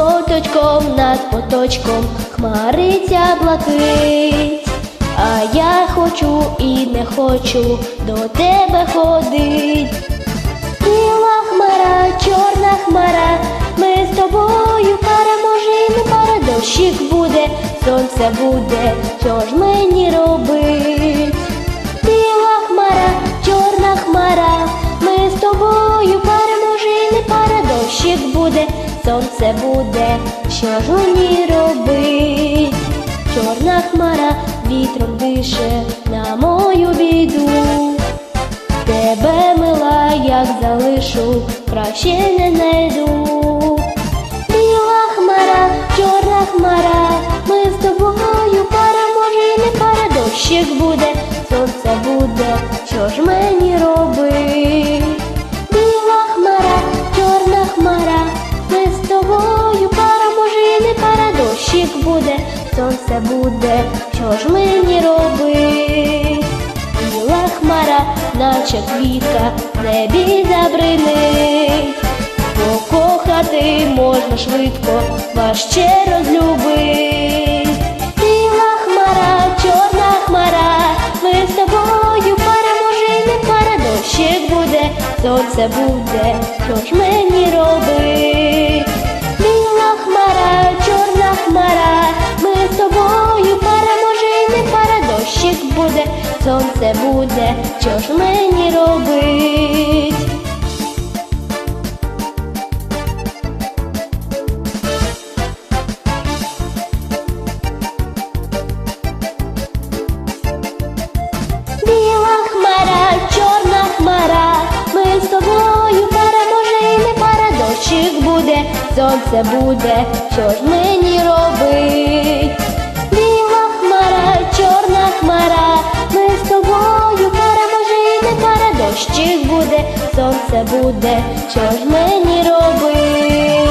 поточком над поточком хмариться блакить. А я хочу і не хочу до тебе ходить. Біла хмара, чорна хмара, ми з тобою переможемо, пара дощик буде, сонце буде, що ж мені робить? Біла хмара, чорна хмара, ми з тобою переможемо, пара дощик буде, сонце буде, що ж мені робить? Чорна хмара вітром дише на мою біду. Тебе мила, як залишу, краще не найду. Біла хмара, чорна хмара, ми з тобою переможемо, пара дощик буде, сонце буде, що ж мені буде, сонце буде, що ж мені робить? Біла хмара, наче квітка, в небі забринить. Покохати можна швидко, важче розлюбить. Біла хмара, чорна хмара, ми з тобою переможемо, пара дощик буде, сонце буде, що ж мені робить? Сонце буде, що ж мені робить? Біла хмара, чорна хмара, ми з тобою переможемо, пара дощик буде, сонце буде, що ж мені робить? Сонце буде, що ж мені робить?